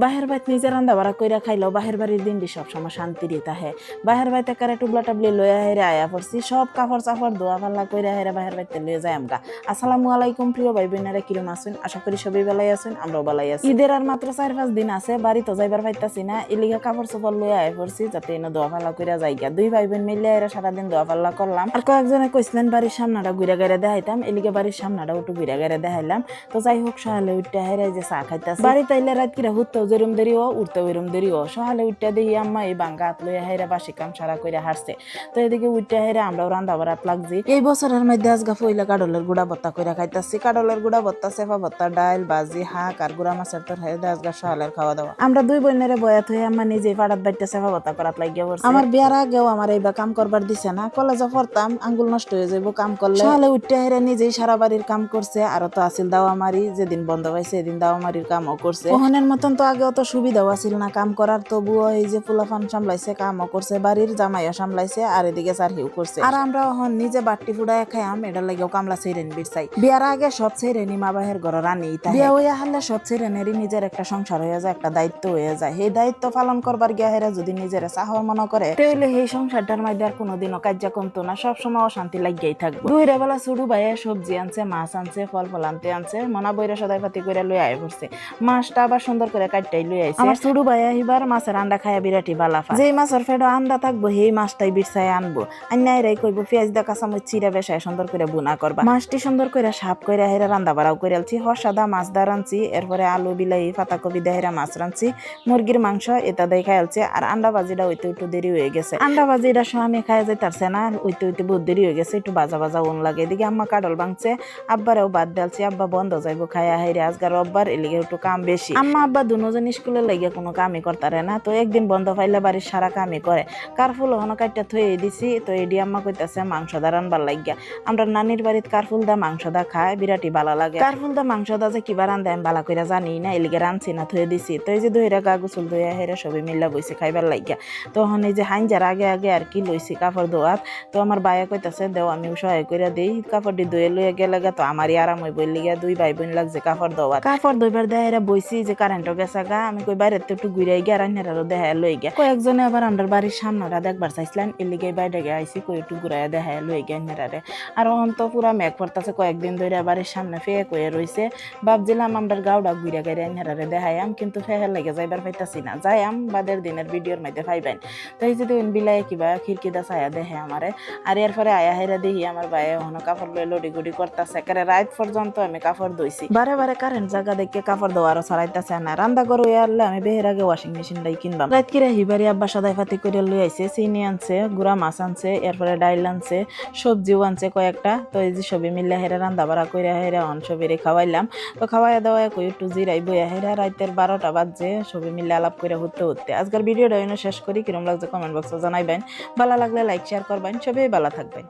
বাহের বাইত নিজে রান্না বাড়া কইরা খাইলেও বাহের বাড়ির দিনটি শান্তি দিতে তাহে। বাহের বাইতে কারে টুবলা টাবলি লইয়া হেরে আয়া পড়ছি, সব কাপড় চাপড় দোয়া পাল্লা কইরা হেরে বাহের বাইতে লইয়া যায় আমগা আসসালামু আলাইকুম প্রিয় ভাই বোনেরা কিরম আছেন? আশা করি সবাই বেলাই আছেন, আমরাও বেলাই আছি। ঈদের আর মাত্র চার পাঁচ দিন আছে, বাড়ি তো যাইবার পাইতাছি না, এলিগা কাপড় চোপড় লইয়া আয়া পড়ছি, যাতে এনে দোয়া পাল্লা কইরা যাই গিয়া। দুই ভাই বোন মিলে এরা সারাদিন দোয়া পাল্লা করলাম। আর কয়েকজনে কইছিলেন, বাড়ির সামনাটা ঘুরে গেড়ে দেখাইতাম, এলিগে বাড়ির সামনাটা একটু ঘুরে গেড়ে দেখাইলাম। তো যাই হোক, সকালে উঠতে হেরে যে চা খাইতাছি। বাড়ি তাইলে রাত কিরা হুত্তেও যেরম দেরি ও উঠতে ওইরম দেরি ও সকালে উঠতে দেখি আম্মা এই বাঙ্গা হাত লইয়া হেরে বাসি কাম সারা কইরা হারছে তো এদিকে উঠতে হেরে আমরাও রান্দা বাড়াত লাগছি। এই বছরের মধ্যে আজগা ফইলা কাডলের গুড়া বত্তা কইরা খাইতাছি। কাডলের গুড়া বত্তা সেফা বত্তা ডাল বাজি হাঁক আর গুড়া মাছের তোর হেরে আজগা সকালের খাওয়া দাওয়া। আমরা দুই বোনেরে বয়াত হয়ে আম্মা নিজে পাড়াত বাইতে সেফা বত্তা করাত লাগিয়া পড়ছে। আমার বিয়ার আগেও আমার এইবা কাম করবার দিছে না। কলেজে পড়তাম আঙ্গুল নষ্ট হয়ে যাইব কাম করলে। সকালে উঠতে হেরে নিজেই সারা বাড়ির কাম করছে। আর তো আসিল দাওয়া মারি যেদিন বন্ধ পাইছে সেদিন দাওয়া মারির কামও করছে। ওহনের মতন তো আগে অত সুবিধাও আছিল না, কাম করার তবুও এই যে ফুলাফান সামলাইছে, কামও করছে, বাড়ির জামাইও সামলাইছে, আর এদিকে চারহিও করছে। আর আমরা ওহন নিজে বাট্টি ফুড়ায় খাইয়াম, এটার লাগেও কামলা ছেড়ে নিবির বিয়ার আগে সব ছেড়ে নি মা বাহের ঘর রানি বিয়া হইয়া হারলে সব ছেড়ে নেরি নিজের একটা সংসার হয়ে যায়, একটা দায়িত্ব হয়ে যায়। সেই দায়িত্ব পালন করবার গিয়া হেরা যদি নিজের চাহর মনে করে, তাহলে সেই সংসারটার মধ্যে আর কোনোদিনও কার্য কমতো না, সবসময় অশান্তি লাগিয়েই থাকবে। দুইটা বেলা ছুড়ু ভাইয়া সবজি আনছে, মাছ আনছে ফল ফল আনতে আনছে, মনা বইরা সদাই পাতি করে লই আয় পড়ছে। মাছটা আবার সুন্দর করে কাটটাই লই আইছে। আমার ছোট ভাই আহিবার মাছের আন্ডা খায়া বিরাটি বালাফা যেই মাছের ফেডো আন্ডা থাকব সেই মাছটাই বিরসাই আনব। আন্যাই রাই কইব পেঁয়াজ দা কাঁচামরিচ চিরা বেসায় সুন্দর করে বুনা করবা। মাছটি সুন্দর করে সাপ করে হেরা রান্দা বাড়াও করে আলছি হসাদা মাছ দা রানছি এরপরে আলু বিলাহি পাতাকপি দেহেরা মাছ রানছি মুরগির মাংস এটা দেই খাইলছে আর আন্ডা ভাজিটা হইতে একটু দেরি হয়ে গেছে। আন্ডা ভাজিটা স্বামী খাই যাইতারছে না হইতে হইতে বহুত দেরি হয়ে গেছে একটু বাজা বাজা ওন লাগে। এদিকে আম্মা কাডল ভাঙছে আব্বারেও বাদ ডালছি আব্বা বন্ধ যাইবো খাইয়া হাইরে আজগার রব্বার এলিগে একটু কাম বেশি। আম্মা আব্বা দুজন স্কুলে লাগিয়ে কোনো কামই করতারে না। তো একদিন বন্ধ পাইলে বাড়ির সারা কামই করে। কারফুল হনো কাটটা থয়ে দিছি। তো এডি আম্মা কইতাছে, মাংস দা রানবার লাগিয়া। আমরা নানির বাড়িত কারফুল দা, মাংস দা খায় বিরাটি বালা লাগে। কারফুল দা, মাংস দা যে কিবা রান্ধে আমি বালা কইরা জানি না, এলিগে রানছি না, থয়ে দিছি। তো এই যে দইরা গা গুসল দইয়া হেরা সবই মিল্লা বইছে খাইবার লাগিয়া। তখন এই যে হাইনজার আগে আগে আর কি লইছি কাপড় ধোয়াত তো আমার বায়া কইতাছে, দেও আমি সহায় কইরা দেই। কাপড়টি ধুয়ে লইয়া গেলে তো আমারই আরাম হই বললি গিয়া দুই ভাই বোন লাগছে কাপড় ধোয়া কাপড় ধোইবার দেয় এরা বইছি যে কারেন্টও গেছে গা আমি কই বাইরে একটু ঘুরে গিয়া রান্নারও দেখা লই গিয়া কয়েকজনে আবার আমার বাড়ির সামনেরা দেখবার চাইছিলেন এলিগে বাইরে গিয়ে আইসি কই একটু ঘুরাইয়া দেখা লই গিয়া নেরারে আর। অন তো পুরা মেঘ পড়তাছে, কয়েকদিন ধরে বাড়ির সামনে ফেয়ে কয়ে রইছে। ভাবছিলাম আমরা গাউডা ঘুরে গিয়ে নেরারে দেখাইয়াম, কিন্তু ফেহে লেগে যাইবার পাইতাছি না। যাইয়াম, বাদের দিনের ভিডিওর মধ্যে পাইবেন তো এই যে দেখুন বিলাই কিবা খিড়কি দা ছায়া দেখে আমারে। আর এরপরে আয়া হেরা দেখি আমার ভাইয়ে হনো কাপড় লয়ে লড়ি গুড়ি করতেছে। একেবারে রাত পর্যন্ত আমি কাপড় ধুইছি। বারে বারে কারেন্ট জায়গা দেখে কাপড় ধোয়ারও ছড়াইতেছে না। করো আনলে আমি বেহের আগে ওয়াশিং মেশিনটাই কিনবাম। রাত কিরা হিবারি আব্বা সদাই ফাতি করে লই আইছে, চিনি আনছে, গুড়া মাছ আনছে, এরপরে ডাইল আনছে, সবজিও আনছে কয়েকটা। তো এই যে সবই মিলে হেরা রান্দা বাড়া করে হেরা অন সবিরে খাওয়াইলাম। তো খাওয়াই দাওয়া কই একটু জিরাই বইয়া হেরা রাতের বারোটা বাজছে সবই মিলে আলাপ করে হতে হতে আজকের ভিডিওটা শেষ করি, কিরম লাগছে কমেন্ট বক্সে জানাইবেন। ভালো লাগলে লাইক শেয়ার করবেন, সবাই ভালো থাকবেন।